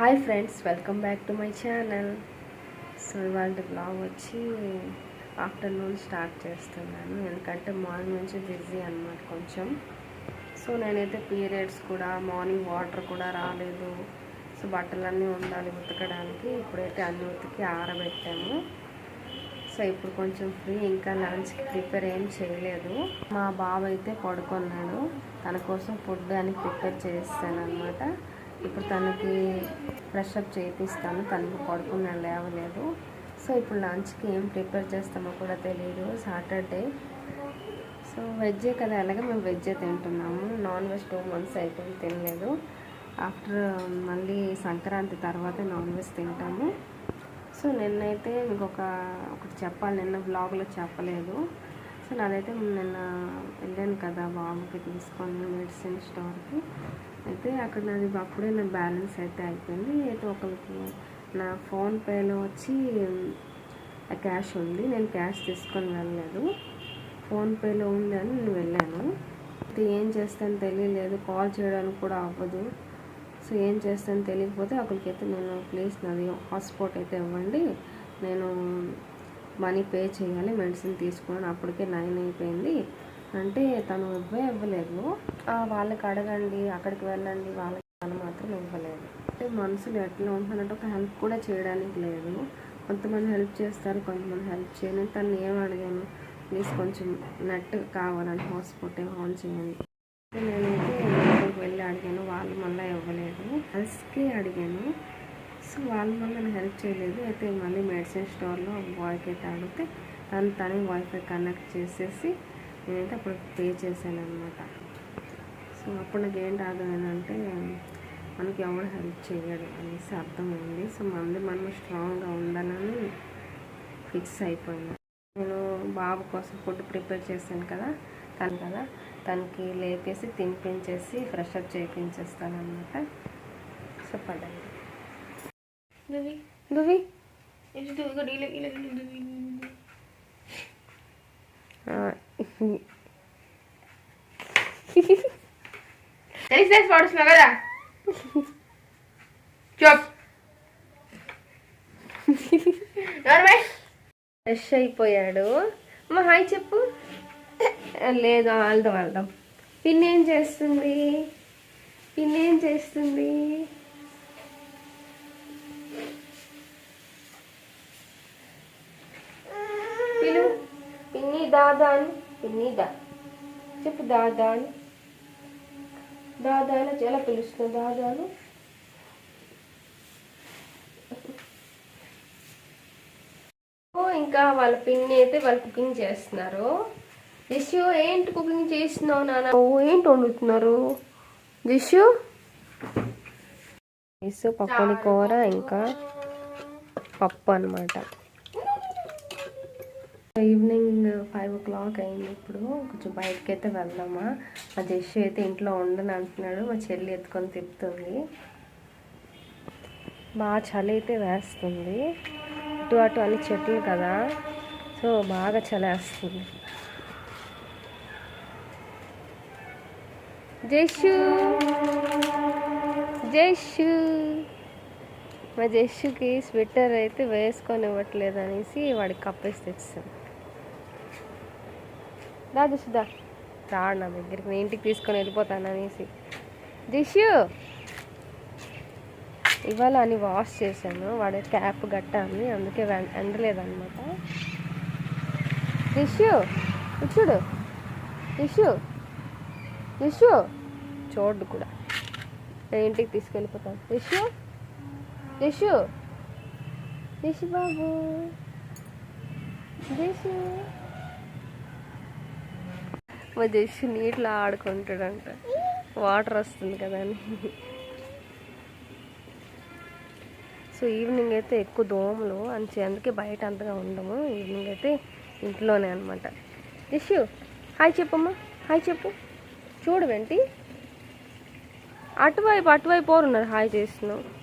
Hi friends welcome back to my channel. So ఇవాళ blog వచ్చి afternoon start చేస్తున్నాను. ఎందుకంటే మార్నింగ్ నుంచి బిజీ అనమాట కొంచెం. సో నేనైతే పీరియడ్స్ కూడా మార్నింగ్ వాటర్ కూడా రాలేదు. సో బట్టలన్నీ ఉండాలి ఉతకడానికి. ఇప్పుడైతే అన్ని ఉతికి ఆరబెట్టాము. సో ఇప్పుడు కొంచెం ఫ్రీ ఇంకా లంచ్కి ప్రిపేర్ ఏం చేయలేదు. మా బాబు అయితే పడుకున్నాడు. తన కోసం ఫుడ్ అని ప్రిపేర్ చేస్తాను అనమాట ఇప్పుడు తనకి ఫ్రెష్ అప్ చేయిస్తాను తనకి పడుకున్నాడు లేవలేదు. సో ఇప్పుడు లంచ్కి ఏం ప్రిపేర్ చేస్తామో కూడా తెలియదు సాటర్డే. సో వెజ్జే కదా. అలాగే మేము వెజ్జే తింటున్నాము. నాన్ వెజ్ టూ మంత్స్ అయిపోయి తినలేదు. ఆఫ్టర్ మళ్ళీ సంక్రాంతి తర్వాత నాన్ వెజ్ తింటాము. సో నిన్నైతే ఇంకొక ఒకటి చెప్పాలి. నిన్న బ్లాగ్లో చెప్పలేదు. సో నాదైతే నిన్న వెళ్ళాను కదా బాబుకి తీసుకొని మెడిసిన్ స్టోర్కి. అయితే అక్కడ నాది అప్పుడే నా బ్యాలెన్స్ అయితే అయిపోయింది. అయితే ఒకరికి నా ఫోన్పేలో వచ్చి క్యాష్ ఉంది. నేను క్యాష్ తీసుకొని వెళ్ళలేదు. ఫోన్పేలో ఉంది అని నేను వెళ్ళాను. అయితే ఏం చేస్తాను తెలియలేదు. కాల్ చేయడానికి కూడా అవ్వదు. సో ఏం చేస్తాను తెలియకపోతే ఒకరికైతే నేను ప్లీజ్ నాది హాస్పాట్ అయితే ఇవ్వండి. నేను మనీ పే చేయాలి. మెడిసిన్ తీసుకున్నాను అప్పటికే నైన్ అయిపోయింది. అంటే తను ఇవ్వే ఇవ్వలేదు. వాళ్ళకి అడగండి అక్కడికి వెళ్ళండి వాళ్ళకి తను మాత్రం ఇవ్వలేదు. అంటే మనసులు ఎట్లా ఉంటున్నట్టు ఒక హెల్ప్ కూడా చేయడానికి లేదు. కొంతమంది హెల్ప్ చేస్తారు కొంతమంది హెల్ప్ చేయను. తను ఏం అడిగాను ప్లీజ్ కొంచెం నెట్ కావాలని హాస్పాట్ ఆన్ చేయండి. నేనైతే వెళ్ళి అడిగాను వాళ్ళు మళ్ళీ ఇవ్వలేదు. హెల్త్కి అడిగాను. సో వాళ్ళు మళ్ళీ నన్ను హెల్ప్ చేయలేదు. అయితే మళ్ళీ మెడిసిన్ స్టోర్లో బాయ్కి అయితే అడిగితే తను తనే వైఫై కనెక్ట్ చేసేసి నేనైతే అప్పుడు పే చేశాను అనమాట సో అప్పుడు నాకు ఏంటి అర్థమైందంటే మనకి ఎవరు హెల్ప్ చేయడు అనేసి అర్థమైంది సో మంది మనం స్ట్రాంగ్గా ఉండాలని ఫిక్స్ అయిపోయింది. నేను బాబు కోసం ఫుడ్ ప్రిపేర్ చేశాను కదా తను కదా తనకి లేపేసి తినిపించేసి ఫ్రెష్ అప్ చేయించేస్తాను అనమాట సో పడండి Duvi, దువి తెలిసేసి పడుస్తున్నావు కదా చెప్ ఫ్రెష్ అయిపోయాడు. అమ్మ హాయ్ చెప్పు. లేదు వెళ్దాం వెళ్దాం. పిన్ ఏం చేస్తుంది? పిన్ ఏం చేస్తుంది? పిలు పిన్ని దాదా అని పిన్ని దా చెప్పు దాదా అని దాదా అని ఎలా పిలుస్తుంది దాదాను ఓ, ఇంకా వాళ్ళ పిన్ని అయితే వాళ్ళు కుకింగ్ చేస్తున్నారు. జిషు ఏంటి కుకింగ్ చేస్తున్నావు నాన్న? ఏంటి వండుతున్నారు? జిషు జిషు పకోడి కూర ఇంకా పప్పు అనమాట ఈవినింగ్ ఫైవ్ ఓ క్లాక్ అయింది ఇప్పుడు. కొంచెం బయటకి అయితే వెళ్దామా? మా జస్సు అయితే ఇంట్లో ఉండని అంటున్నాడు. మా చెల్లి ఎత్తుకొని తిప్పుతుంది. బాగా చలి అయితే వేస్తుంది. ఇటు అటు అన్ని చెట్లు కదా. సో బాగా చలేస్తుంది జైషు! జైషు! మా జస్సుకి స్వెటర్ అయితే వేసుకొని ఇవ్వట్లేదు అనేసి వాడికి కప్పేసి తెచ్చాను దా జస్సు దా. రాడు నా దగ్గరికి నేను ఇంటికి తీసుకొని వెళ్ళిపోతాను అనేసి జస్సు ఇవాళ అని వాష్ చేశాను వాడి క్యాప్ గట్టాన్ని అందుకే వెం- ఎండలేదన్నమాట. రిషు ఇటు చూడు. రిషు రిష్యు చూడు కూడా. నేను ఇంటికి తీసుకెళ్ళిపోతాను. రిషు రిషు రిషు బాబు రిషు మా జస్సు నీటిలో ఆడుకుంటాడంట. వాటర్ వస్తుంది కదా అని. సో ఈవినింగ్ అయితే ఎక్కువ దోమలు అని అందుకే బయట అంతగా ఉండము. ఈవినింగ్ అయితే ఇంట్లోనే అనమాట రిషు హాయ్ చెప్పమ్మా. హాయ్ చెప్పు. చూడు వెంటి. అటువైపు అటువైపు పోరున్నారు హాయ్ చేస్తున్నావు.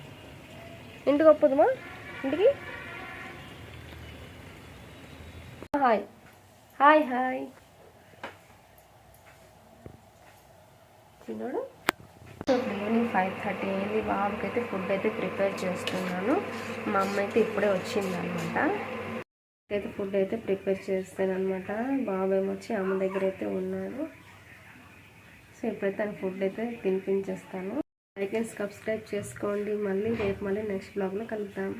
ఇంటికి ఒప్పుదమా ఇంటికి? హాయ్. Hi hi. చిన్నోడు ఈవినింగ్ ఫైవ్ థర్టీ అయింది. బాబుకి అయితే ఫుడ్ అయితే ప్రిపేర్ చేస్తున్నాను. మా అమ్మ అయితే ఇప్పుడే వచ్చిందనమాట. అయితే ఫుడ్ అయితే ప్రిపేర్ చేస్తాను అనమాట బాబు ఏమొచ్చి అమ్మ దగ్గర అయితే ఉన్నాడు. సో ఇప్పుడైతే ఫుడ్ అయితే తినిపించేస్తాను. లైక్ అండ్ సబ్స్క్రైబ్ చేసుకోండి. మళ్ళీ రేపు మళ్ళీ నెక్స్ట్ బ్లాగ్లో కలుద్దాం.